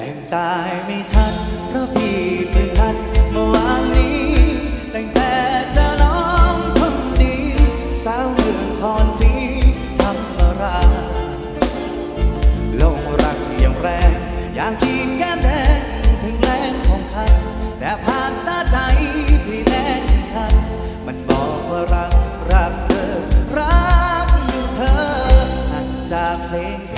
แต่งตายไม่ชัดเพราะพี่เพิ่งหัดเมื่อวานนี้ตั้งแต่จะน้องคนดีสาวเมืองคอนสีธรรมราลงรักอย่างแรง อยากจีบแก้มแดงถึงแรงของคันแต่ผ่านสาใจพี่แรงฉัน มันบอกว่ารักรักเธอ รักเธอหันจากเพลง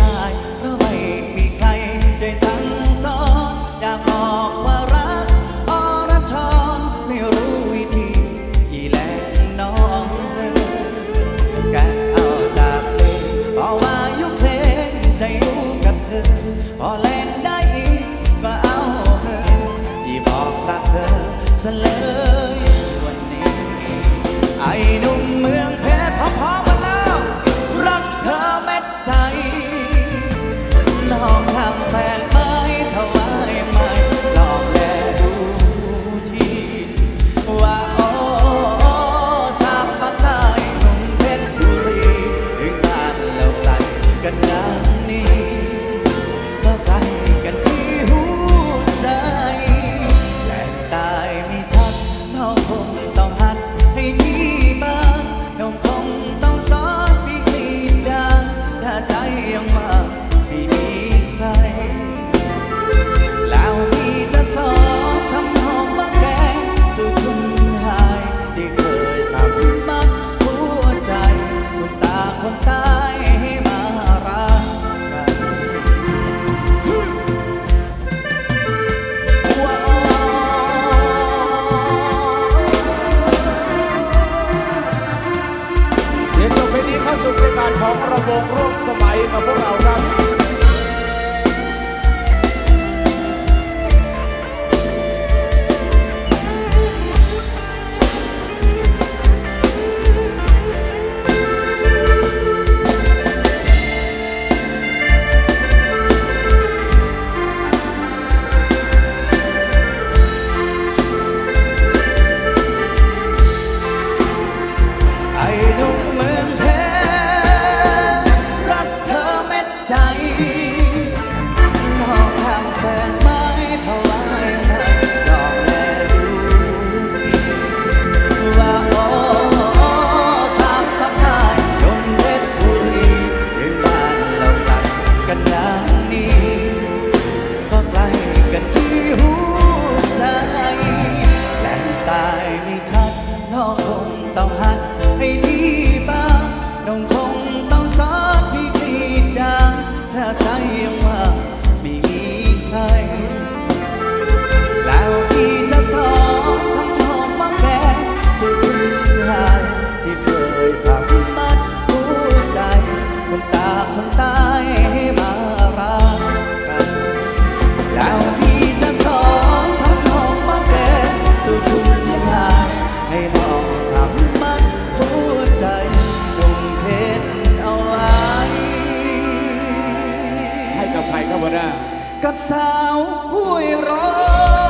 ซะเลยวันนี้ไอ้ ของระวงร่วมสมัยมาพวกเราครับ ใจลองทำแฟนไม้ถวายให้ลองแลดูทีว่าโอ้สามปากใต้ดงเพชรบุรีถึงบานเราไกลกันอย่างนี้ ก็ใกล้กันที่หัวใจแหลงตายไม่ชัดนองคงต้องหัดให้ดีบ้างน้องคงต้องสอนพี่ ถ้าใจยังว่างไม่มีใคร กับใครครับหัวหน้ากับสาวห้วยร้อน